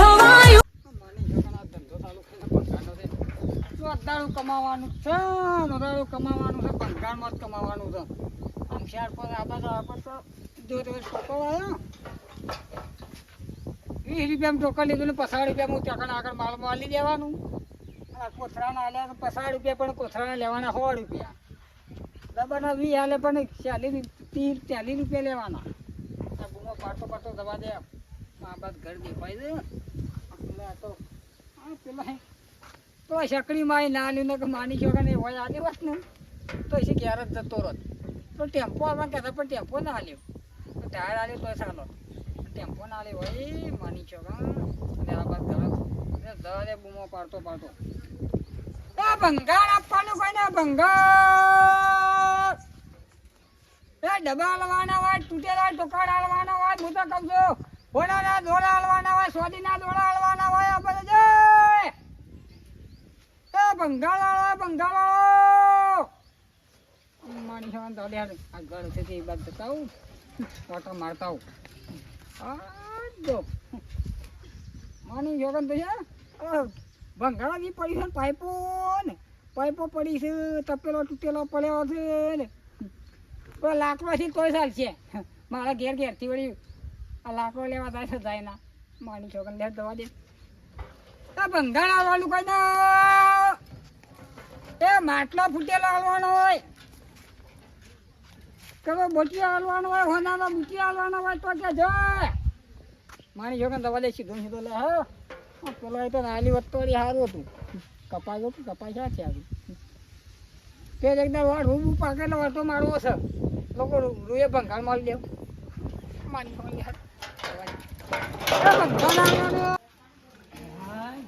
હવાયું. દાડું કમાવાનું છે દાડું કમાવાનું છે પંખાણમાં જ કમાવાનું છે. આમ શહેર પર આપણે આપણે તો જો તમે વીસ રૂપિયામાં ટોકન લીધું ને પચાસ રૂપિયામાં હું ત્યાં આગળ માલ માલી દેવાનું. કોથરાના આલ્યા પચાસ રૂપિયા પણ કોથરાના લેવાના સો રૂપિયા. ડબ્બાના વીસ હાલે પણ ચાલીસ ત્રીસ ચાલીસ રૂપિયા લેવાના. આ પાટો પાડતો દવા દે. આ બાદ ઘર દેખાય આ પેલા તો આ પેલા તો શકડી માં ના લ્યું ને કે માની છો કે હોય આલી વાત ને. તો એ ક્યારે જતો રહો તો ટેમ્પો આવવા કહેતા પણ ટેમ્પો ના હાલ્યો તો ટાયર હાલ્યો તો ચાલો ટેમ્પો ના હાલ્યો હોય માની છો અને આ બાદ ઘર દરે બૂમો પાડતો પાડતો. ભંગાર આપવાનું કોઈ ને ભંગાર એ ડબ્બા હલવાના હોય, તૂટેલા ટોકાડ હલવાના હોય, હું તો કહું ઘોડાના દોડા હલવાના હોય, સ્વાદીના દોડા હલવાના હોય, આ બધા જય! એ જવાન તો યાર આ ઘર છે તે બાદ મારતા આ જો. માની જોગન તો છે ભંગાળા બી પડી છે પાઇપો ને. પાઇપો પડી છે તપેલો તૂટેલો પડ્યો છે ને. પેલો લાકડો કોઈ છે. મારા ઘેર ઘેરથી વળી આ લાકડો લેવા જાય છે જાય ના માની છોકરા લે દવા દે. આ ભંગાણ આવવાનું કઈ ના એ માટલો ફૂટેલો હાલવાનો હોય. કે બોટી હાલવાનો હોય, હોનાનો બુટી આવવાનો હોય તો કે જો મારી છોકરા દવા દે, સીધું સીધું લે, હા. પેલો એ તો નાલી વત્તોડી સારું હતું. કપાઈ ગયું કપાઈ ક્યાં છે આવી જ એકદમ વાળ હું પાકેલો વાટો મારવો છે. લોકો રૂએ ભંગાળ મારી દેવું મારી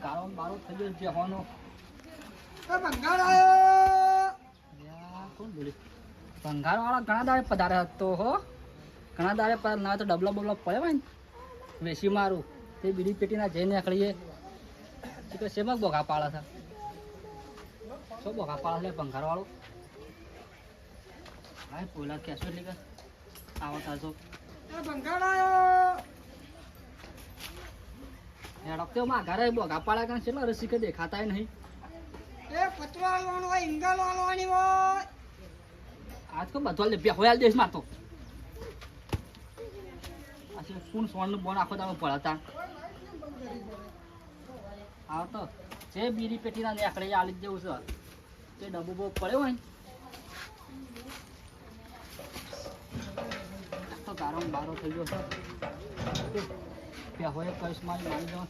ગાળો બાળો થઈ ગયો છે હોનો. એ આવ્યો કોણ બોલે? ભંગાર વાળા ઘણા દાડે પધારે હતો હો. ઘણા દાડે ના તો ડબલો બબલો પડે હોય ને. વેસી મારું. તે બીડી પેટીના જઈને નીકળીએ. એ તો શેમાં બોગા પાડે છે? શું બોગા પાડે છે ભંગાર વાળો હા પોલા કેસો એટલે આવો આવતા બંગાળાયો. આવ્યો હેડકમાં ઘરે બોગા પાડ્યા કારણ કેટલા રસી કે દેખાતા નહીં. એ હોય હોય. આજ તો બધો લે બે દેશ દેશમાં તો આ કોણ સોનનું બોન આખો દાડો ભળતા આવ તો જે બીરી પેટીના નેકડે આલી જેવું છે. તે ડબ્બો બહુ પડ્યો હોય ને આ તો બારો થઈ ગયો છે. બે હોય કઈશ મારી મારી જવા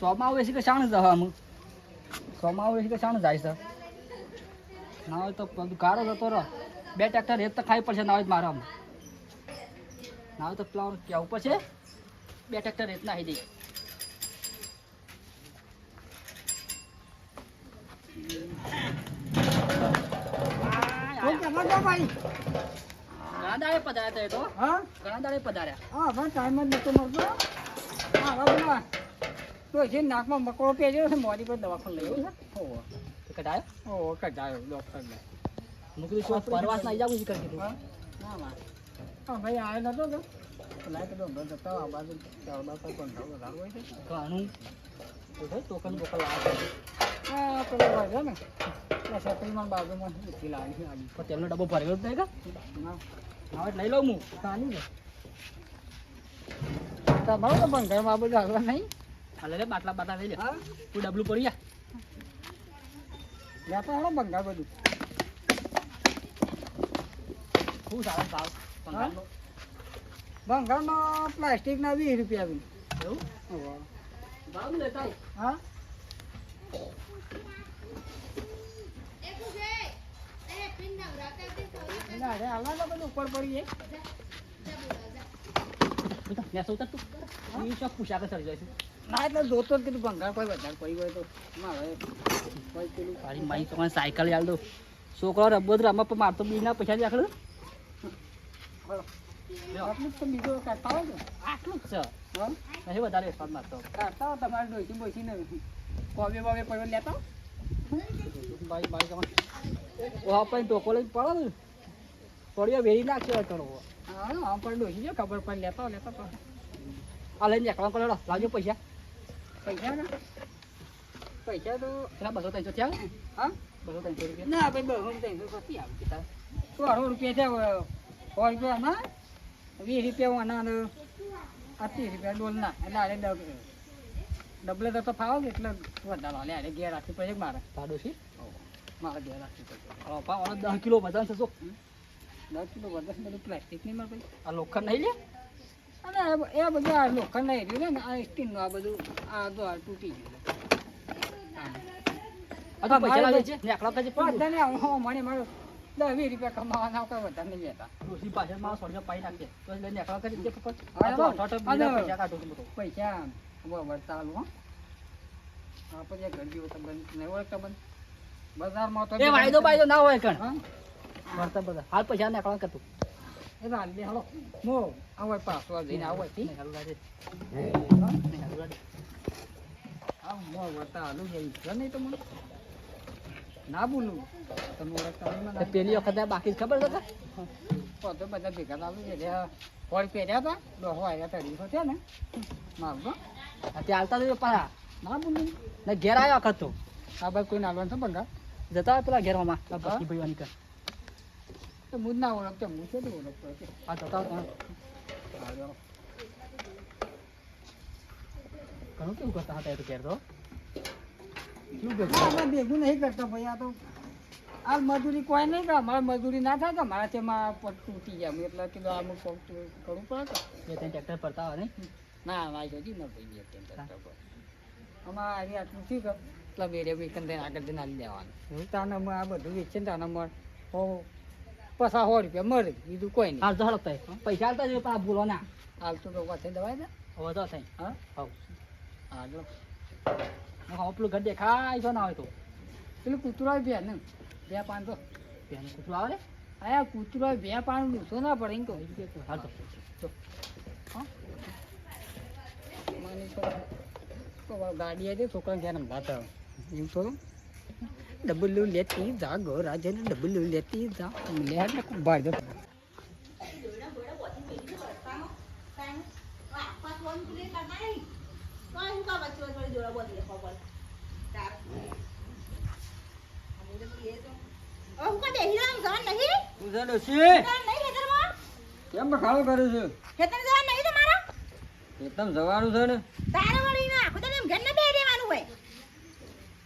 સોમાં આવે છે કે શાણ જવા અમુક સોમાં આવે છે કે શાણ જાય છે? ના હોય તો કારો જતો રહો. બે ટ્રેક્ટર રેત તો ખાવી પડશે ના હોય મારા ના હોય તો પેલા ઉપર છે બે ટ્રેક્ટર રેત નાખી દઈ ભાઈ? ઘણા દાડે પધાર્યા તો હા? ઘણા દાડે પધાર્યા. હા હવે ટાઈમ જ નતો મળતો. હા હવે બોલા તો છે નાકમાં મકડો પહેર્યો છે મોડી પર દવાખાને લઈ આવ્યો છે. કઢાયો? ઓહો કઢાયો ડૉક્ટરને મૂકી શું પરવાસ ના જાવું કરી દીધું? હા? ના ના. હા ભાઈ આવ્યો નતો તો. લાઈટ તો આ બાજુ પર પણ વધારો હોય છે. ઘણું. તો ટોકન બોકન આવે હા પેલો ભાઈ ને. સેકન્ડમાં બાજુમાં લાવી આવી પણ તેમનો ડબ્બો ભરેલો જ નહીં કે? ના. ના હોય લઈ લઉં હું. સાની છે તમારો તો પણ ઘરમાં બધું આગળ નહીં. હા લે બાટલા બાટલા લઈ લે. હા. તું ડબલું પડી જા. લેતા હાલો બંગાળ બધું. ખૂબ સારો ભાવ? પંખાનો. બંગાળમાં પ્લાસ્ટિકના વીસ રૂપિયા બી એવું. ભાવ લેતા? હા ના, અરે હાલવા દો બધું ઉપર પડી જાય બેટા, મેં સૌ તું એ શોખ પૂછ્યા કે સરી જાય છે ના એટલે જોતો જ કીધું બંગાળ કોઈ વધારે પડી હોય તો મારે કોઈ પેલું મારી મારી છોકરાને સાયકલ યાદ દો. છોકરો રબ્બો રમવા પણ મારતો બીના પૈસા આખડે આટલું જ બીજું કરતા હોય ને? આટલું જ છે. નહીં વધારે સ્વાદ મારતો. કાઢતા હોય તમારે ડોસી બોસી ને કોબે બોબે પડ્યો લેતા. ભાઈ ભાઈ તમે ઓહા પણ ટોકો લઈને પડો ને. પડ્યો વેરી નાખ્યો હતો હા પણ ડોસી જો ખબર પણ લેતા લેતા તો આ લઈને એકલા પડે લાવજો પૈસા. પૈસા ના? પૈસા તો પેલા બસો ત્રણસો થયા હા? બસો ત્રણસો રૂપિયા. ના ભાઈ બસો ત્રણસો પછી આવતી તાર. સો અઢો રૂપિયા થયા સો રૂપિયા વીસ રૂપિયા હું આના આ ત્રીસ રૂપિયા ડોલ ના. એટલે ડબ- ડબલે તો ફાવો ને એટલે વધારે હાલે આરે ઘેર રાખવી પડે મારે? ભાડું છે મારે ઘેર રાખવી પડે પાવાનો દસ કિલો વધારે છે શું દસ કિલો બધું પ્લાસ્ટિક નહીં મારે આ લોખંડ નહીં લે? અને એ- એ બધું આ લોખંડ નહીં રહ્યું ને આ સ્ટીલનું આ બધું આ તો તૂટી ગયું. પૈસા મારે લાગે તો- છે ને એકલા પછી વધારે આવું હો મને મારું દસ વીસ રૂપિયા કમાવાના કોઈ વધારે નહીં લેતા. ડોસી પાછળ મારો સોડિયો પાઈ નાખજે તો કરી દે પપ્પા હા, આ તો હા. અઠો અઠો હા, બીજા હા. પૈસા કાઢું છું બધું. પૈસા બરાબર ચાલુ હો. આપણે બજારમાં તો એ વાયદો બાયદો ના હોય કણ. મળતા બધા. હાલ પૈસા ને એકલા કરતું. એ હાલ દે હાલો. મો આવો પાછો જઈને આવો થી હાલ હાલું લાગે. હા નહીં આ મો વર્તા હાલું જઈ છે નહીં તો મને. ના બોલું. તમે ઓળખતા મને. પેલી વખત બાકી ખબર છે? તો બધા ભેગા ચાલુ છે. હોળ પહેર્યા હતા ડોહો આવ્યા હતા રીફો છે ને. મારતો આ તે હાલતા તો પાછા ના બોલું. ને ઘેર આવ્યા વખત તો. આ ભાઈ કોઈ નાલવાનું છે બંગા જતા પેલા ઘેરમાં મામા. હા? બસની ભાઈઓની કર તો ના ઓળખતો હું છે ઓળખતો. આ હોય ત્યાં. ઘણું કેવું કરતા હતા તો ઘેર તો? ભેગું નહીં કરતો ભાઈ આ તો આ મજૂરી કોઈ નહીં કરે. મારે મજૂરી ના થાય તો મારા તેમાં પગ તૂટી જાય. એટલે કીધું આમ પગ તૂ- કરવું પડે તો બે ત્રણ ટ્રેક્ટર પડતા હોય ને? ના મારી જોજી ના ભાઈ બે કેમ કરતો કોઈ. આમાં આજે આટલું થયું કે એટલે બેરે વેકન થઈને આગળ જઈને આલી દેવાનું તાને આ બધું વેચે ને તાને મળ હો પચાસ સો રૂપિયા મળે બીજું કોઈ નહીં. હાલ તો હળપ પૈસા હાલતા જોઈએ પણ ભૂલો ના. હાલ તો ઊભા થઈ દે. હવે વધો થાય. હા? હવ આગળ ને પેલું ઘર દેખાય છો ના હોય તો. પેલું કૂતરો આવે બે ને બે પાંચ તો. પેલું કૂતરો આવે આયા કૂતરો બે પાંચ દૂસો ના પડે એમ તો હાલ તો. ગાડી આવી છોકરા ઘેર ભાતા એમ તો ડબલું લેતી જા ગો રાજન ડબલ લેતી જા. લે ને ખૂબ બાર જતો કેમ ખાવ કરે છે? એકદમ જવાનું છે ને? પણ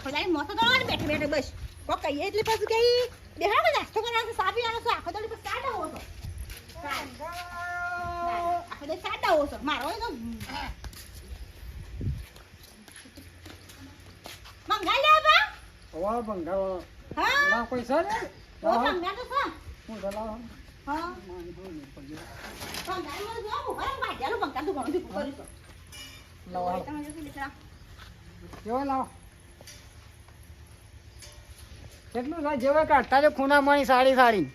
આપણે તારી મોતો દોડવાની બેઠે બેઠે બસ કોઈ કહીએ એટલે પછી કઈ બેહાડો ને નાસ્તો કરવાનો સાપી આનો છો આખો દોડી પછી સાડા હો છો આખો દોડી સાડા હો છો મારો હોય તો મંગાઈ લે બા હવા ભંગારો હા ના કોઈ છે ને ઓ મંગા તો છો હું ચલાવો હા મંગાઈ મને જો હું બરાબર વાગ્યાનું મંગા તો ઘણું દીકું કર્યું છે લાવો તમે જો બિચારા જેવો લાવો કેટલું થાય? જેવો કાઢતા છે ખૂના મણી સાડી સાડી.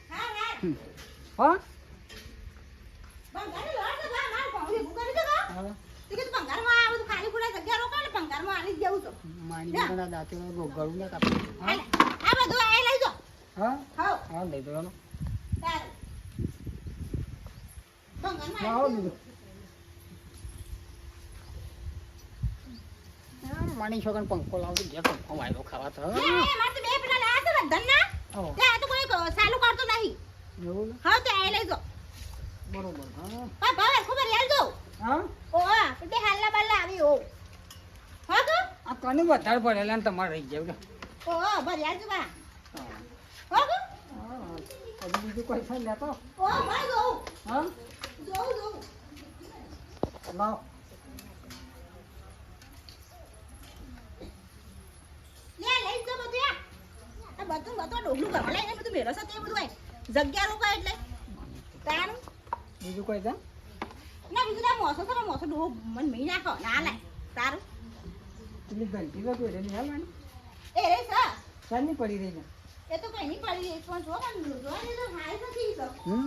હા મણી છોકરા ને ના પંખો લાવજો ઘેર પંખો વાયરો ખાવા તો મારે તો આ તો કોઈ સાલું કરતો નહીં. એવું? હા તો આ લઈ જો. બરોબર હા. હા ભાવે ખબર યાર જો હા? ઓ હા તો હાલના બાલના આવી ઓ હા તો? આ કોને વધારે પડેલા ને તમારે રહી જાય ઓ હા ભર યાર જો બા હા. તો? હા, બીજું કોઈ છે લેતો? ઓ ભર જો. હા? જો જો. લાવો લે લઈ જો બધું યા આ બધું બધું ડોગલું કરવા લઈને બધું મેળો છે તે બધું જગ્યા રોકાય એટલે. તારું? બીજું કોઈ છે? ના બીજું તાર મોસો છે મોસો ડોહો મને મહી નાખો ના લાય તારું? પેલી ઘંટી તો પહેરેલી હાલવાની એ રે સર. પડી રહી છે એ તો કઈ નહીં પડી રહી પણ જો પણ જો ને તો હાય નથી તો. હમ?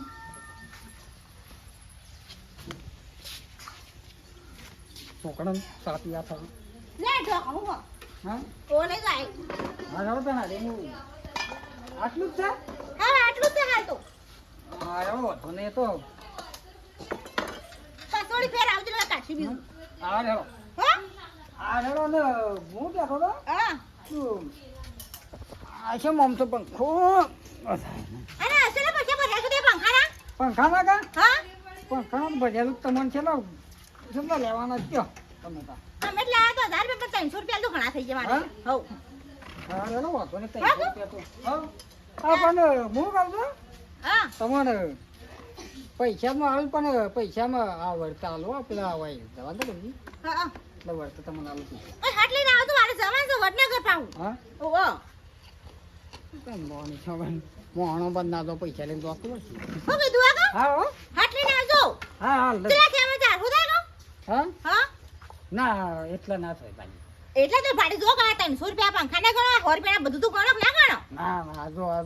છોકરાને સાપી આ થયું લે જો હું. હો? હા લઈ જાય હા ચાલો તને રેનું આટલું જ છે? હા આટલું છે હાલ તો. હા એવો તો ને તો. કસોડી ફેર આવજો ને બીજું. આ રેડો હો? ને હું કહેતો હતો હા. તું આ છે મમ તો પંખો. અને હશે ને પછી ભર્યા સુધી પંખાના? પંખા ના કા? હા. પંખા ભજેલું તમને છે ને લેવાના કયો? તમે તા. એટલે આ તો હજાર રૂપિયા ત્રણસો રૂપિયા તો ઘણા થઈ મારે. હવ. હા રેડો વાંધો ને ત્રણસો રૂપિયા તો. હા? હા પણ હું કહું છું? હા. તમારે પૈસામાં આવું પણ પૈસામાં આ વળતા આલો પેલા હોય જવા દે બધી હા હા. એટલે વળતા તમને આલું. ઓય હાટ લઈને આવો મારે જવાનું છે વડનગર પાવું હા? ઓહો મોની છો બેન? બંધ ના દો પૈસા લઈને દો ખબર છે કીધું આગો હા હાટ લઈને આવજો. હા હા લે. કે અમે ચારસો થાય હા? હા? ના એટલા ના થાય ભાઈ. એટલે તો ભાડે જો ગણા ત્રણસો રૂપિયા પંખા ના. ગણો સો રૂપિયા બધું તું ગણો ના ગણો? ના ના જો આ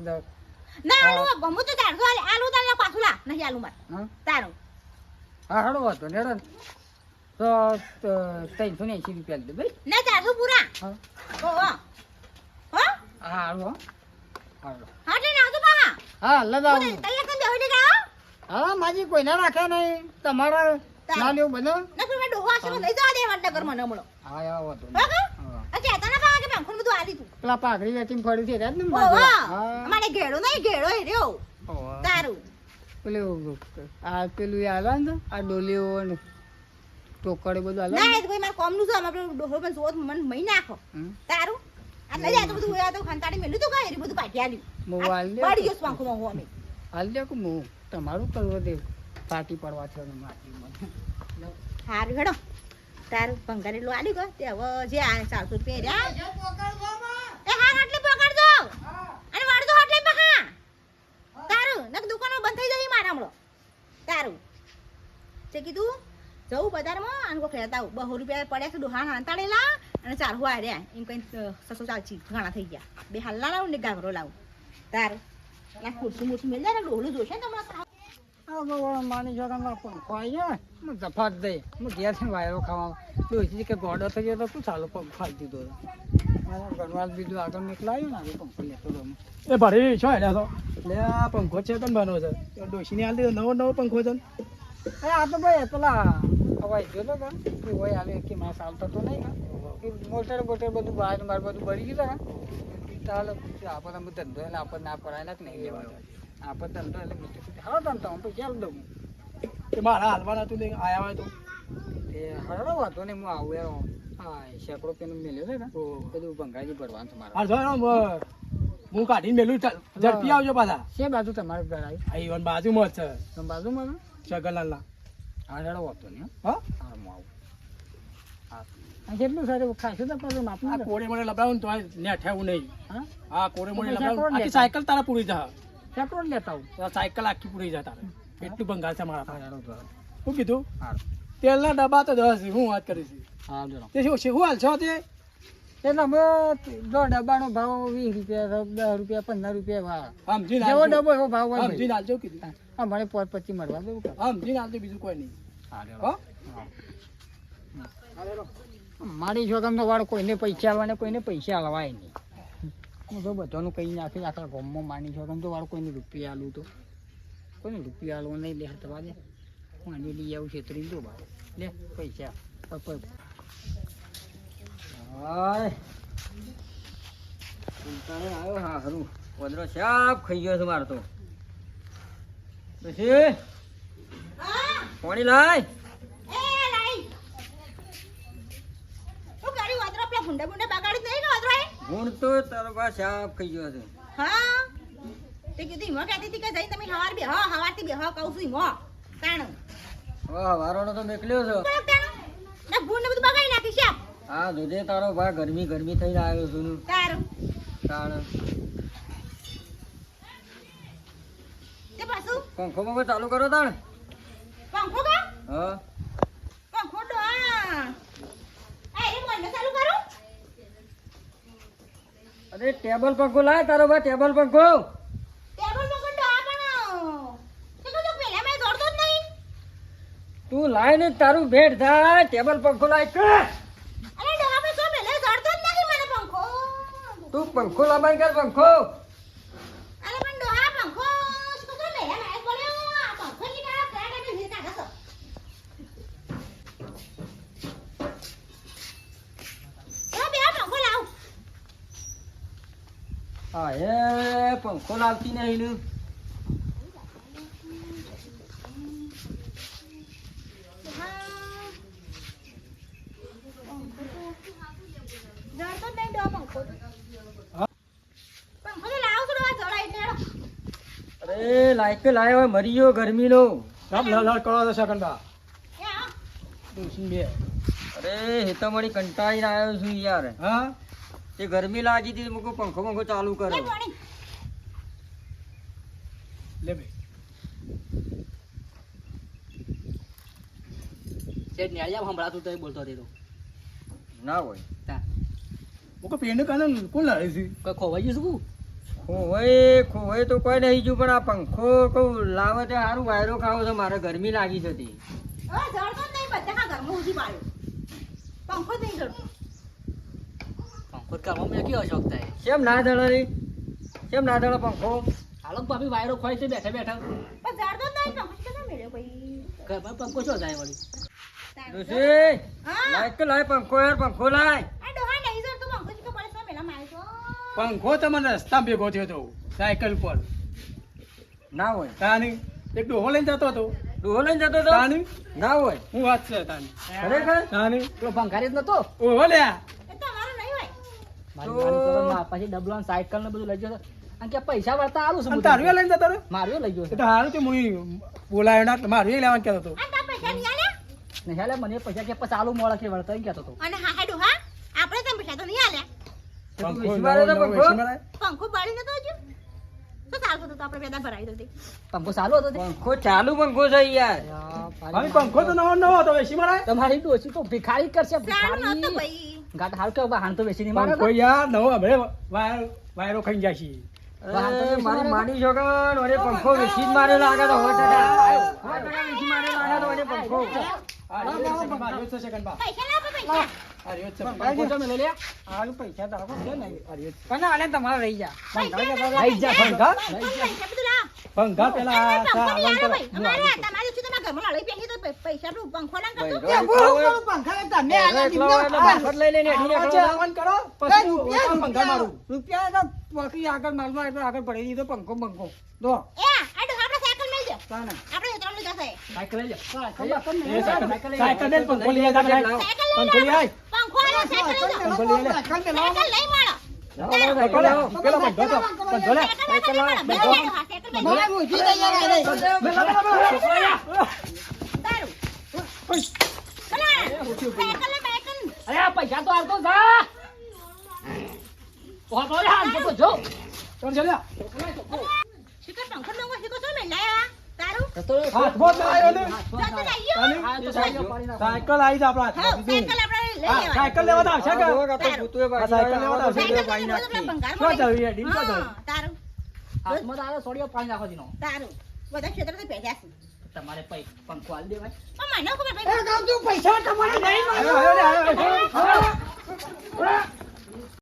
ના આલુ ગમું તો ચારસો આલે આલુ તારે પાછું લા. નહીં આલુ માર હા? તારું. હા હાડો વાંધો ને હેડો તો ત્રણસો ને એંસી રૂપિયા દે ભાઈ. ના ચારસો પૂરા. હા. ઓહો હા? હાડો હો. હા હાટ લઈને આવજો પાહા હા લગાવ. હું તૈયાર કરી ગયા હા માજી કોઈને રાખે નહીં? તમારા ના લેવું બને ના પણ મેં ડોહો લઈ જવા દે વડનગર મને હમણો હા યા વાંધો હો કે હા. આ કહેતા ના પાહા કે પંખો બધું આલી તું? પેલા પાઘડી વેચીને ફરી છે ને હા. અમારે ઘેડો નહીં ઘેડો એ રહ્યો. તારું. પેલું આ પેલું એ આલે ને આ ડોલીઓ ને ટોકરે બધું આલે ના? ને? ભાઈ મારે ડોહો પણ જોત મને મહી નાખો. તારું? આ લઈ જાય તો બધું હોય તો ખંતાડી મેલું તો કાંઈ બધું આ આલ દે. પડી ગયો પંખો માં હું અમે. હાલ દે કે તમારું કરવો દે પાટી પડવા છે ને માટી મને. હારું હેડો. તારું પંખા એટલું આલ્યું ગયો. તે હવે જે આ રૂપિયા રહ્યા. એ હાર આટલે પકડજો અને વાળજો આટલે પહા તારું નક દુકાનો બંધ થઈ જઈ મારા હમળો તારું. તે કીધું જવું બજારમાં અને કોઈ ખેતા આવું. બહુ રૂપિયા પડ્યા છે ડોહા હાંતાડેલા અને ચારસો આવ્યા એમ કઈ સસો ચાલચી ઘણા થઈ ગયા. બે હાલના લાવું ને ગાઘરો લાવું. તારું. ના ખુરશી મુરશી મેળ જાય ને ડોહલું જોશે ને તમારે માની છો તમે પંખો આવી જાય હું જફાટ દઈ. હું ઘેર છે વાયરો ખાવા ડોસી કે ગોડો થઈ ગયો તો શું ચાલો પંખો દીધો હતો ગણવાલ બીજું આગળ નીકળાયું ને આગળ પંખો લેતો હતો હું. એ ભાડી શું હેડ્યા છો? એટલે આ પંખો છે પણ બનો છે? ડોશીને હાલ નવો નવો પંખો છે એ આ તો ભાઈ પેલા હવાઈ ગયો તો કે હોય આવે કે માસ આવતો તો નહીં કા મોટર બોટર બધું બહાર ને બધું બળી ગયું તા ચાલો આપણને ધંધો એટલે આપણને ના પડાયેલા જ નહીં લેવા આપણે ધંધો એટલે મીઠું મીઠું ધંધો હું પૈસા આલી દઉં. કે મારા હાલવાના તું આયા હોય તો. એ હરડો વાંધો નહીં હું આવું યાર હા સેંકડો પેનું મેલ્યો છે ને બધું ભંગાજી ભરવાનું તમારે હાલ જો આમ, અ, હું કાઢીને મેલું ઝડપી આવજો પાછા. છે બાજુ તમારે ઘર આવી. આ બાજુમાં જ છે. બાજુમાં જગનલાલના હા નહીં હા. હા? હું આવું. હા. કેટલું સારું ખાશું તો પાછું આ કોરે મોડે લબડાવું તો ને ઠેવું નહીં. હા? કોરે મોડે લબડાવું? સાયકલ તારા પૂરી જા જ લેતા આવું. તો સાયકલ આખી પૂરી જતા એટલું ભંગાર છે મારા હા શું કીધું? તેલના ડબ્બા તો દસ હું વાત કરી છે. હા તે શું શું હાલ છો તે? એટલે અમે જો ડબ્બાનો ભાવ વીસ રૂપિયા દસ રૂપિયા પંદર રૂપિયા ભાવ. સમજીને જેવો ડબ્બો એવો ભાવ હોય ભાઈ. સમજીને હાલજો કીધું. હા મને પોત પછી મળવા દેવું કે? સમજીને હાલજો બીજું કોઈ નહીં. હો મારી તો વાળો કોઈને પૈસા આલવાને કોઈને પૈસા આલવાય નહીં. હું તો બધાનું કહી નાખી આખા ગોમમાં માની તમે તો વાળું કોઈને રૂપિયા આલું તો. કોઈને રૂપિયા આલવો નહીં, લે હટવા દે હું આની લઈ આવું છેતરી દો બાર. લે, પૈસા. આવ્યો, હા ખરું પંદરો શાપ ખાઈ ગયો છે મારે તો. પછી? પાણી લાય. એ લાઈ ગુણ તો તારો બા શાપ ખાઈ ગયો છે. હા? તે કીધું મો કહેતી હતી કે જઈ તમે હવાર બે હા હવારથી બે હા કહું છું મો તાણું. વાહ વારોનો તો મેકલ્યો છો. ના ગુણ ને બધું બગાડી નાખી છે હા જોજે તારો ભા ગરમી ગરમી થઈને આવ્યો છું. તારું. તાણ. તે પાછું? પંખો પંખો ચાલુ કરો તાણ. પંખો કા? હા પંખો ડોહા આ એ મોંડો ચાલુ કરું અરે ટેબલ પંખો લાય તારો ભાઈ ટેબલ પંખો. ટેબલ પંખો ડોહા પણ તે તો પેલા મેં દોડતો જ નહીં. તું લાય ને તારું ભેટ થાય. ટેબલ પંખો લાય કે. અરે ડોહા પણ તો પેલા દોડતો જ નહીં મને પંખો. તું પંખો લાબાઈ કર પંખો અરે પણ ડોહા પંખો તો તો પેલા મેં પડ્યો આ પંખો ની કાળા કયા કાઢે છે કાઢો તો એ બે પંખો લાવ હા એ પંખો લાવતી નહીં ને લાવ. અરે લાઈટ તો લાયો હોય મરી ગયો ગરમીનો રામ લાલ લાલ કરો તો. બે અરે હે તો મળી કંટાળીને આવ્યો છું યાર હા તે ગરમી લાગી હતી મૂકું પંખો પંખો ચાલુ કરો. લે બે તે ન્યાળિયા સંભળાતું તો બોલતો હતો ના હોય. મૂકો પેન કાને કોણ લાવે છે? કોઈ ખોવાઈ જશું શું ખોવાય ખોવાય તો કોઈ નહીં જુ પણ આ પંખો કહું લાવે તે સારું વાયરો ખાવો છે મારે ગરમી લાગી જતી તે. જડતો નહીં બધા ઘરમાં ઊંધી પાડ્યો. પંખો નહીં જડતો કેવો શોખ થાય? કેમ ના દળો રે કેમ ના દળો પંખો હાલો ભાભી વાયરો ખોય છે બેઠા બેઠા. પણ જડતો નહીં પંખો કેટલો મેળ્યો ભાઈ ઘરમાં પંખો શું જાય વળી. તારું લાઈટ તો લાય પંખો યાર પંખો લાય. તો મને રસ્તા ભેગો થયો હતો સાયકલ પર ના હોય. તાની એક ડોહો લઈને જતો હતો. ડોહો લઈને જતો હતો? તાની? ના હોય. હું વાત છે તાની. ખરેખર? તાની? પેલો ભંગારી જ નતો? ઓહો લ્યા એ તો અમારો નહીં હોય મારી મારી તો માં પછી ડબલો સાયકલ ને બધું લઈ ગયો અને કે પૈસા વળતા આલું અને તારું લઈને જતો રહ્યો? માર્યો લઈ ગયો તો હારું તે હું બોલાયો ના મારું લેવાનું કહેતો હતો. આ તાર પૈસા નહીં આલ્યા? મને પૈસા કે પછી આલુ મોળા કે વળતા કહેતો હતો. અને હા હા. આપણે તો પૈસા તો નહીં આલ્યા? પંખો બાળી નતો હજુ? ચાલુ હતો પંખો ચાલુ પંખો છે યાર. પંખો તો નવો નવો હતો તમારી ડોસી તો ભિખારી કરશે ભિખારી. ભાઈ. ગાટ હાલ કે હાન તો વેચી નહીં મારે કોઈ યાર નવો હવે વાયર વાયરો ખાઈ જાય છે મારી માની છોકન ઓરે પંખો વેચી જ મારે લાગે તો હોય ટકા વેચી મારે લાગે તો ઓરે પંખો. પૈસા પૈસા. આ પૈસા ને પંખો. ભાઈ પંખો કરતો લઈ લઈને કરો. પછી મારું. રૂપિયા તો બાકી આગળ માલમાં એટલે આગળ પડી દીધો પંખો પંખો. દો. એ આ આપણે સાયકલ લઈ જાઓ આપણે ત્રણ લીધા છે. સાયકલ લઈ જા સાયકલ સાયકલ પંખો લઈ આય પંખો લઈ આય. પંખો આલો સાયકલ લઈ જાઓ પંખો લઈ આય. સાયકલ લઈ માળો પંખો લે. પેલો પંખો તો. પંખો લે. સાયકલ લઈ માળો બે ડોહા સાયકલ લઈ તારું ભલા, સાયકલ લે બાયકલ અરે આ પૈસા તો આવતો જા ઓહો તો હાલ તો જો ચાલ, ચાલ. શિકર પંખો લંગો શિકર શું મેં લાયા તારું તો હાથ બોટ લાવ્યો ને. સાયકલ આવી જા હાથમાં. સાયકલ આપણે લઈ લેવા સાયકલ લેવા તો આવશે કે? ભૂતુએ આ સાયકલ લેવા તો આવશે. સાયકલ પાડી લઈ નાખી. શું યાર? ડીલ શું ચાલ્યું? તારું હાથમાં તો આ સોડિયો પાડી નાખો દીનો તારું બધા ક્ષેત્ર તો પહેર્યા છે તમારે પંખો આલ દેવાય. મને ખબર પૈસા તમારે